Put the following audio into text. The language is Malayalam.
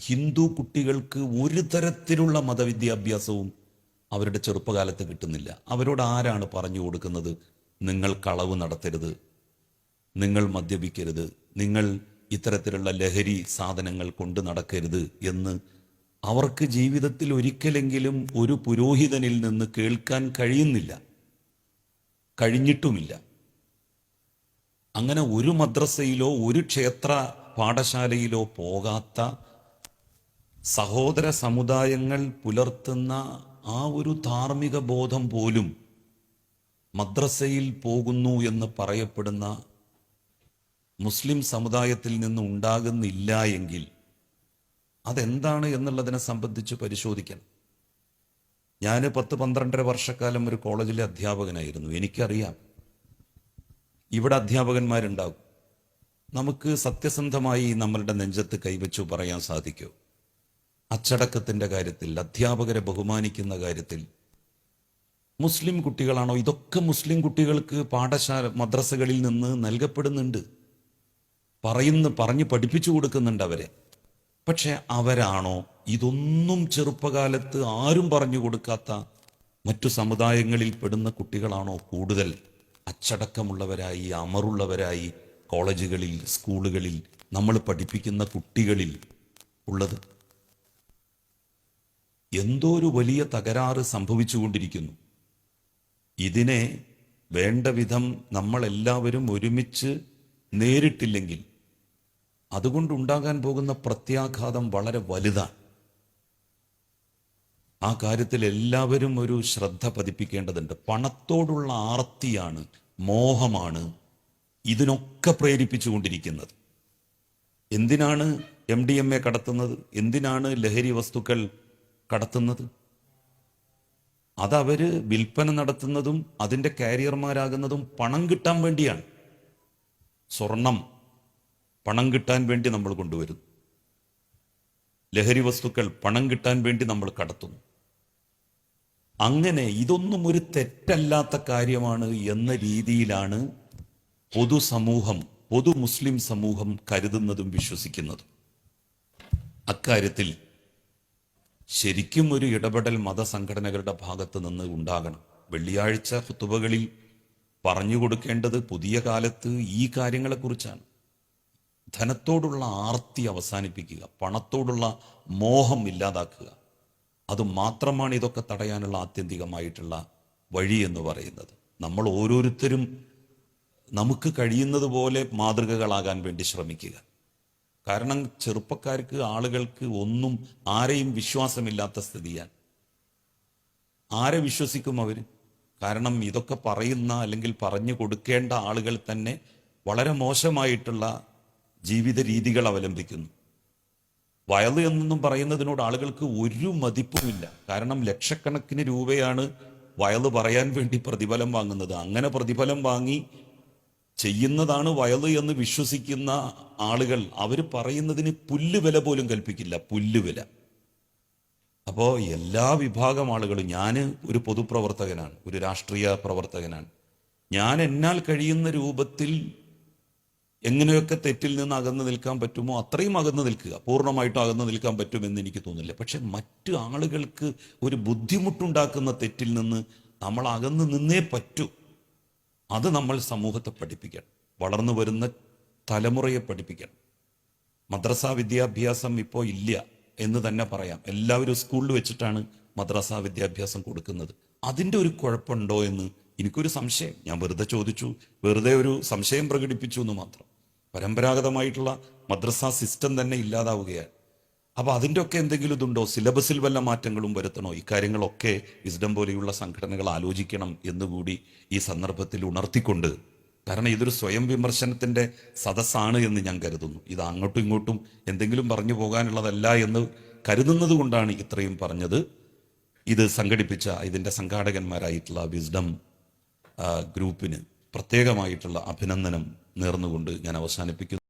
ഹിന്ദു കുട്ടികൾക്ക് ഒരു തരത്തിലുള്ള മതവിദ്യാഭ്യാസവും അവരുടെ ചെറുപ്പകാലത്ത് കിട്ടുന്നില്ല. അവരോട് ആരാണ് പറഞ്ഞു കൊടുക്കുന്നത്? നിങ്ങൾ കളവ് നടത്തരുത്. നിങ്ങൾ മദ്യപിക്കരുത്. നിങ്ങൾ ഇത്തരത്തിലുള്ള ലഹരി സാധനങ്ങൾ കൊണ്ട് നടക്കരുത് എന്ന് അവർക്ക് ജീവിതത്തിൽ ഒരിക്കലെങ്കിലും ഒരു പുരോഹിതനിൽ നിന്ന് കേൾക്കാൻ കഴിയുന്നില്ല. കഴിഞ്ഞിട്ടുമില്ല. അങ്ങനെ ഒരു മദ്രസയിലോ ഒരു ക്ഷേത്ര പാഠശാലയിലോ പോകാത്ത സഹോദര സമുദായങ്ങൾ പുലർത്തുന്ന ആ ഒരു ധാർമ്മിക ബോധം പോലും മദ്രസയിൽ പോകുന്നു എന്ന് പറയപ്പെടുന്ന മുസ്ലിം സമുദായത്തിൽ നിന്ന് ഉണ്ടാകുന്നില്ല എങ്കിൽ അതെന്താണ് എന്നുള്ളതിനെ സംബന്ധിച്ച് പരിശോധിക്കണം. ഞാൻ പത്ത് പന്ത്രണ്ടര വർഷക്കാലം ഒരു കോളേജിലെ അധ്യാപകനായിരുന്നു. എനിക്കറിയാം. ഇവിടെ അധ്യാപകന്മാരുണ്ടാകും. നമുക്ക് സത്യസന്ധമായി നമ്മളുടെ നെഞ്ചത്ത് കൈവച്ചു പറയാൻ സാധിക്കൂ. അച്ചടക്കത്തിന്റെ കാര്യത്തിൽ അധ്യാപകരെ ബഹുമാനിക്കുന്ന കാര്യത്തിൽ മുസ്ലിം കുട്ടികളാണോ? ഇതൊക്കെ മുസ്ലിം കുട്ടികൾക്ക് പാഠശാല മദ്രസകളിൽ നിന്ന് നൽകപ്പെടുന്നുണ്ട്. പറയുന്ന പറഞ്ഞ് പഠിപ്പിച്ചു കൊടുക്കുന്നുണ്ട് അവരെ. പക്ഷെ അവരാണോ? ഇതൊന്നും ചെറുപ്പകാലത്ത് ആരും പറഞ്ഞു കൊടുക്കാത്ത മറ്റു സമുദായങ്ങളിൽ പെടുന്ന കുട്ടികളാണോ കൂടുതൽ? അച്ചടക്കമുള്ളവരായി അമറുള്ളവരായി കോളേജുകളിൽ സ്കൂളുകളിൽ നമ്മൾ പഠിപ്പിക്കുന്ന കുട്ടികളിൽ ഉള്ളത്. എന്തോ ഒരു വലിയ തകരാറ് സംഭവിച്ചുകൊണ്ടിരിക്കുന്നു. ഇതിനെ വേണ്ട വിധം നമ്മളെല്ലാവരും ഒരുമിച്ച് നേരിട്ടില്ലെങ്കിൽ അതുകൊണ്ടുണ്ടാകാൻ പോകുന്ന പ്രത്യാഘാതം വളരെ വലുതാണ്. ആ കാര്യത്തിൽ എല്ലാവരും ഒരു ശ്രദ്ധ പതിപ്പിക്കേണ്ടതുണ്ട്. പണത്തോടുള്ള ആർത്തിയാണ് മോഹമാണ് ഇതിനൊക്കെ പ്രേരിപ്പിച്ചുകൊണ്ടിരിക്കുന്നത്. എന്തിനാണ് എം ഡി എം എ കടത്തുന്നത്? എന്തിനാണ് ലഹരി വസ്തുക്കൾ കടത്തുന്നത്? അതവര് വിൽപ്പന നടത്തുന്നതും അതിന്റെ കാരിയർമാരാകുന്നതും പണം കിട്ടാൻ വേണ്ടിയാണ്. സ്വർണം പണം കിട്ടാൻ വേണ്ടി നമ്മൾ കൊണ്ടുവരുന്നു. ലഹരി വസ്തുക്കൾ പണം കിട്ടാൻ വേണ്ടി നമ്മൾ കടത്തുന്നു. അങ്ങനെ ഇതൊന്നും ഒരു തെറ്റല്ലാത്ത കാര്യമാണ് എന്ന രീതിയിലാണ് പൊതുസമൂഹം പൊതു മുസ്ലിം സമൂഹം കരുതുന്നതും വിശ്വസിക്കുന്നതും. അക്കാര്യത്തിൽ ശരിക്കും ഒരു ഇടപെടൽ മതസംഘടനകളുടെ ഭാഗത്ത് നിന്ന് ഉണ്ടാകണം. വെള്ളിയാഴ്ച കുത്തുബകളിൽ പറഞ്ഞു കൊടുക്കേണ്ടത് പുതിയ കാലത്ത് ഈ കാര്യങ്ങളെക്കുറിച്ചാണ്. ധനത്തോടുള്ള ആർത്തി അവസാനിപ്പിക്കുക പണത്തോടുള്ള മോഹം ഇല്ലാതാക്കുക. അത് മാത്രമാണ് ഇതൊക്കെ തടയാനുള്ള ആത്യന്തികമായിട്ടുള്ള വഴി എന്ന് പറയുന്നത്. നമ്മൾ ഓരോരുത്തരും നമുക്ക് കഴിയുന്നത് പോലെ മാതൃകകളാകാൻ വേണ്ടി ശ്രമിക്കുക. കാരണം ചെറുപ്പക്കാർക്ക് ആളുകൾക്ക് ഒന്നും ആരെയും വിശ്വാസമില്ലാത്ത സ്ഥിതിയാണ്. ആരെ വിശ്വസിക്കും അവർ കാരണം ഇതൊക്കെ പറയുന്ന അല്ലെങ്കിൽ പറഞ്ഞു കൊടുക്കേണ്ട ആളുകൾ തന്നെ വളരെ മോശമായിട്ടുള്ള ജീവിത രീതികൾ അവലംബിക്കുന്നു. വയൽ എന്നൊന്നും പറയുന്നതിനോട് ആളുകൾക്ക് ഒരു മതിപ്പുമില്ല. കാരണം ലക്ഷക്കണക്കിന് രൂപയാണ് വയൽ പറയാൻ വേണ്ടി പ്രതിഫലം വാങ്ങുന്നത്. അങ്ങനെ പ്രതിഫലം വാങ്ങി ചെയ്യുന്നതാണ് വയൽ എന്ന് വിശ്വസിക്കുന്ന ആളുകൾ അവർ പറയുന്നതിന് പുല്ലുവില പോലും കൽപ്പിക്കില്ല പുല്ലുവില. അപ്പോൾ എല്ലാ വിഭാഗം ആളുകളും ഞാൻ ഒരു പൊതുപ്രവർത്തകനാണ് ഒരു രാഷ്ട്രീയ പ്രവർത്തകനാണ്. ഞാൻ എന്നാൽ കഴിയുന്ന രൂപത്തിൽ എങ്ങനെയൊക്കെ തെറ്റിൽ നിന്ന് അകന്നു നിൽക്കാൻ പറ്റുമോ അത്രയും അകന്നു നിൽക്കുക പൂർണമായിട്ടും അകന്നു നിൽക്കാൻ പറ്റുമെന്ന് എനിക്ക് തോന്നുന്നില്ല. പക്ഷെ മറ്റു ആളുകൾക്ക് ഒരു ബുദ്ധിമുട്ടുണ്ടാക്കുന്ന തെറ്റിൽ നിന്ന് നമ്മൾ അകന്നു നിന്നേ പറ്റൂ. അത് നമ്മൾ സമൂഹത്തെ പഠിപ്പിക്കണം. വളർന്നു വരുന്ന തലമുറയെ പഠിപ്പിക്കണം. മദ്രസ വിദ്യാഭ്യാസം ഇപ്പോൾ ഇല്ല എന്ന് തന്നെ പറയാം. എല്ലാവരും സ്കൂളിൽ വെച്ചിട്ടാണ് മദ്രസ വിദ്യാഭ്യാസം കൊടുക്കുന്നത്. അതിന്റെ ഒരു കുഴപ്പമുണ്ടോ എന്ന് എനിക്കൊരു സംശയം. ഞാൻ വെറുതെ ചോദിച്ചു. വെറുതെ ഒരു സംശയം പ്രകടിപ്പിച്ചു എന്ന് മാത്രം. പരമ്പരാഗതമായിട്ടുള്ള മദ്രസ സിസ്റ്റം തന്നെ ഇല്ലാതാവുകയാണ്. അപ്പൊ അതിന്റെ ഒക്കെ എന്തെങ്കിലും ഇതുണ്ടോ? സിലബസിൽ വല്ല മാറ്റങ്ങളും വരുത്തണോ? ഇക്കാര്യങ്ങളൊക്കെ വിസ്ഡം പോലെയുള്ള സംഘടനകൾ ആലോചിക്കണം എന്നുകൂടി ഈ സന്ദർഭത്തിൽ ഉണർത്തിക്കൊണ്ട്. കാരണം ഇതൊരു സ്വയം വിമർശനത്തിന്റെ സദസ്സാണ് എന്ന് ഞാൻ കരുതുന്നു. ഇത് അങ്ങോട്ടും ഇങ്ങോട്ടും എന്തെങ്കിലും പറഞ്ഞു പോകാനുള്ളതല്ല എന്ന് കരുതുന്നത് കൊണ്ടാണ് ഇത്രയും പറഞ്ഞത്. ഇത് സംഘടിപ്പിച്ച ഇതിന്റെ സംഘാടകന്മാരായിട്ടുള്ള വിസ്ഡം ഗ്രൂപ്പിന് പ്രത്യേകമായിട്ടുള്ള അഭിനന്ദനം നേർന്നുകൊണ്ട് ഞാൻ അവസാനിപ്പിക്കുന്നു.